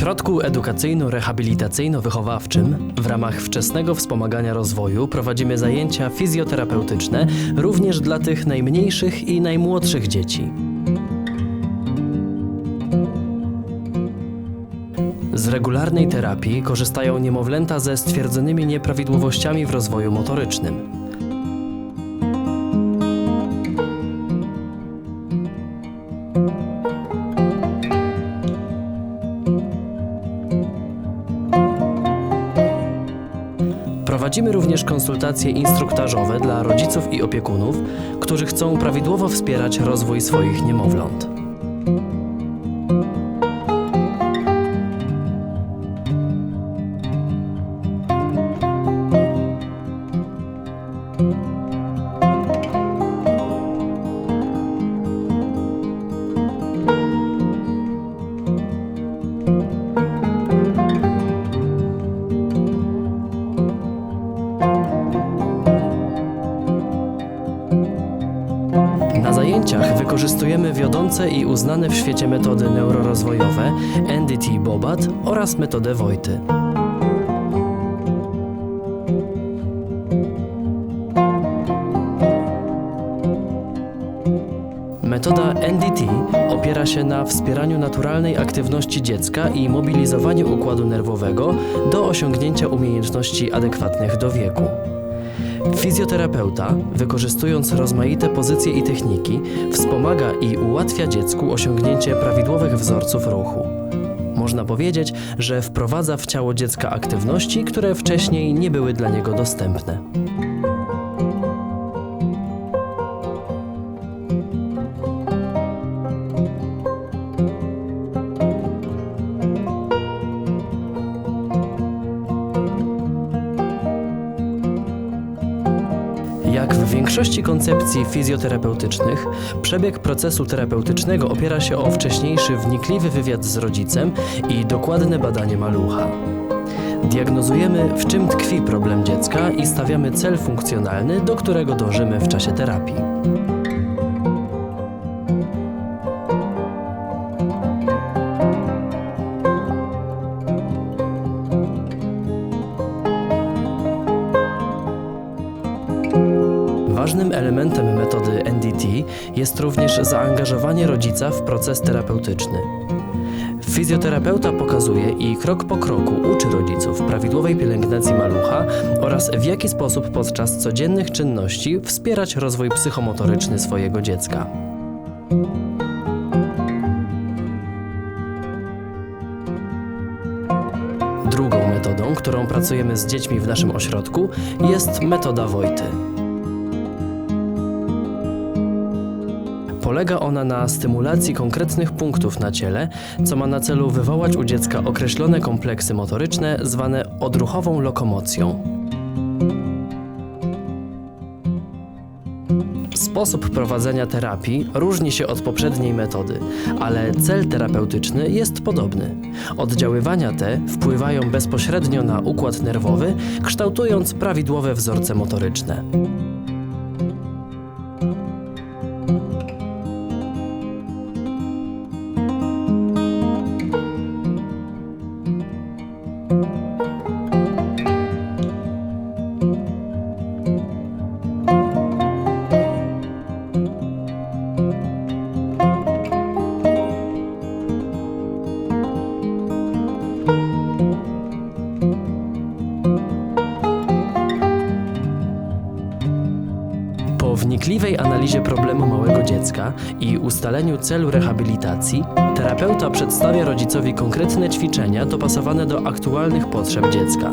ośrodku edukacyjno-rehabilitacyjno-wychowawczym w ramach wczesnego wspomagania rozwoju prowadzimy zajęcia fizjoterapeutyczne również dla tych najmniejszych i najmłodszych dzieci. Z regularnej terapii korzystają niemowlęta ze stwierdzonymi nieprawidłowościami w rozwoju motorycznym. Prowadzimy również konsultacje instruktażowe dla rodziców i opiekunów, którzy chcą prawidłowo wspierać rozwój swoich niemowląt. Wykorzystujemy wiodące i uznane w świecie metody neurorozwojowe NDT Bobat oraz metodę Wojty. Metoda NDT opiera się na wspieraniu naturalnej aktywności dziecka i mobilizowaniu układu nerwowego do osiągnięcia umiejętności adekwatnych do wieku. Fizjoterapeuta, wykorzystując rozmaite pozycje i techniki, wspomaga i ułatwia dziecku osiągnięcie prawidłowych wzorców ruchu. Można powiedzieć, że wprowadza w ciało dziecka aktywności, które wcześniej nie były dla niego dostępne. Większości koncepcji fizjoterapeutycznych, przebieg procesu terapeutycznego opiera się o wcześniejszy wnikliwy wywiad z rodzicem i dokładne badanie malucha. Diagnozujemy, w czym tkwi problem dziecka i stawiamy cel funkcjonalny, do którego dążymy w czasie terapii. Jest również zaangażowanie rodzica w proces terapeutyczny. Fizjoterapeuta pokazuje i krok po kroku uczy rodziców prawidłowej pielęgnacji malucha oraz w jaki sposób podczas codziennych czynności wspierać rozwój psychomotoryczny swojego dziecka. Drugą metodą, którą pracujemy z dziećmi w naszym ośrodku, jest metoda Wojty. Polega ona na stymulacji konkretnych punktów na ciele, co ma na celu wywołać u dziecka określone kompleksy motoryczne zwane odruchową lokomocją. Sposób prowadzenia terapii różni się od poprzedniej metody, ale cel terapeutyczny jest podobny. Oddziaływania te wpływają bezpośrednio na układ nerwowy, kształtując prawidłowe wzorce motoryczne. Po wnikliwej analizie problemu małego dziecka i ustaleniu celu rehabilitacji, terapeuta przedstawia rodzicowi konkretne ćwiczenia dopasowane do aktualnych potrzeb dziecka.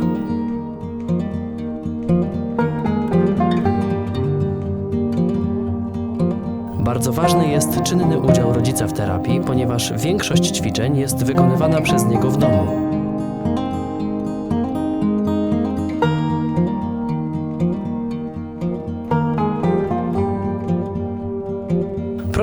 Bardzo ważny jest czynny udział rodzica w terapii, ponieważ większość ćwiczeń jest wykonywana przez niego w domu.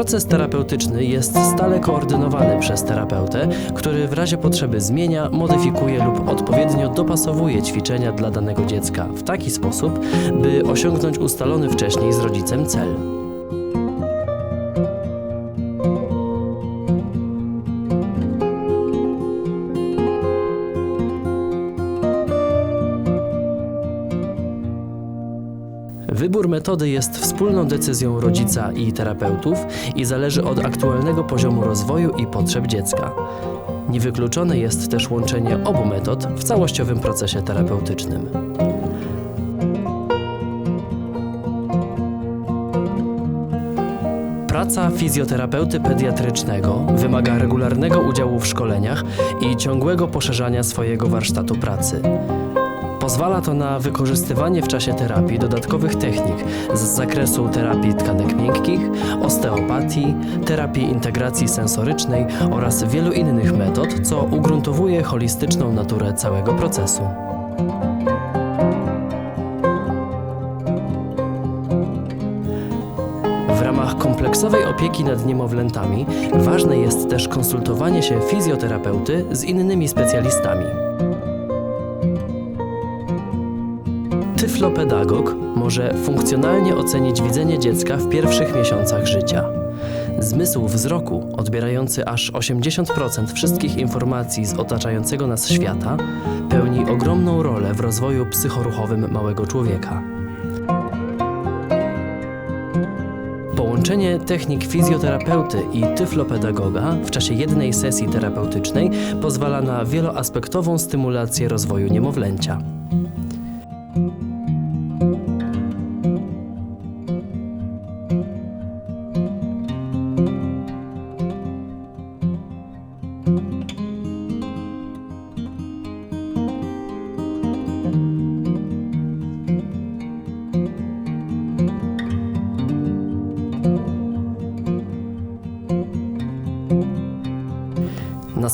Proces terapeutyczny jest stale koordynowany przez terapeutę, który w razie potrzeby zmienia, modyfikuje lub odpowiednio dopasowuje ćwiczenia dla danego dziecka w taki sposób, by osiągnąć ustalony wcześniej z rodzicem cel. Wybór metody jest wspólną decyzją rodzica i terapeutów i zależy od aktualnego poziomu rozwoju i potrzeb dziecka. Niewykluczone jest też łączenie obu metod w całościowym procesie terapeutycznym. Praca fizjoterapeuty pediatrycznego wymaga regularnego udziału w szkoleniach i ciągłego poszerzania swojego warsztatu pracy. Pozwala to na wykorzystywanie w czasie terapii dodatkowych technik z zakresu terapii tkanek miękkich, osteopatii, terapii integracji sensorycznej oraz wielu innych metod, co ugruntowuje holistyczną naturę całego procesu. W ramach kompleksowej opieki nad niemowlętami ważne jest też konsultowanie się fizjoterapeuty z innymi specjalistami. Tyflopedagog może funkcjonalnie ocenić widzenie dziecka w pierwszych miesiącach życia. Zmysł wzroku, odbierający aż 80% wszystkich informacji z otaczającego nas świata, pełni ogromną rolę w rozwoju psychoruchowym małego człowieka. Połączenie technik fizjoterapeuty i tyflopedagoga w czasie jednej sesji terapeutycznej pozwala na wieloaspektową stymulację rozwoju niemowlęcia.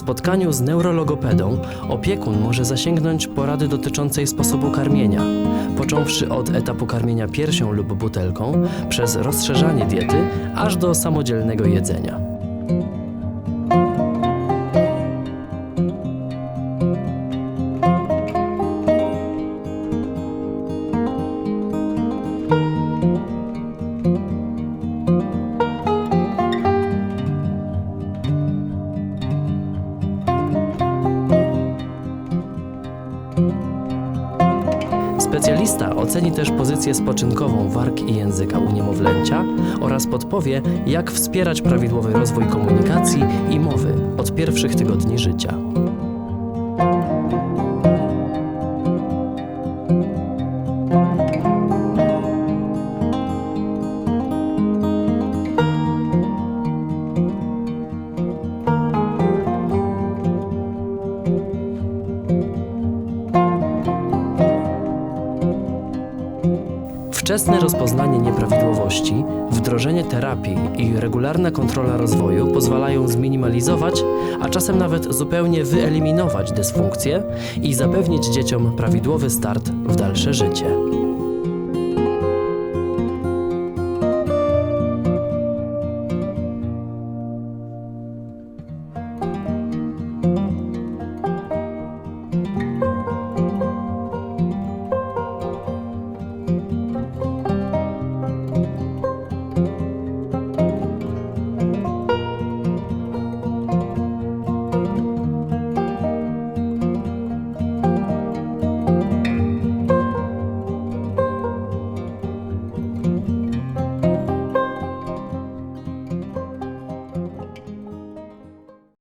Spotkaniu z neurologopedą opiekun może zasięgnąć porady dotyczącej sposobu karmienia, począwszy od etapu karmienia piersią lub butelką, przez rozszerzanie diety, aż do samodzielnego jedzenia. Specjalista oceni też pozycję spoczynkową warg i języka u niemowlęcia oraz podpowie, jak wspierać prawidłowy rozwój komunikacji i mowy od pierwszych tygodni życia. Wczesne rozpoznanie nieprawidłowości, wdrożenie terapii i regularna kontrola rozwoju pozwalają zminimalizować, a czasem nawet zupełnie wyeliminować dysfunkcje i zapewnić dzieciom prawidłowy start w dalsze życie.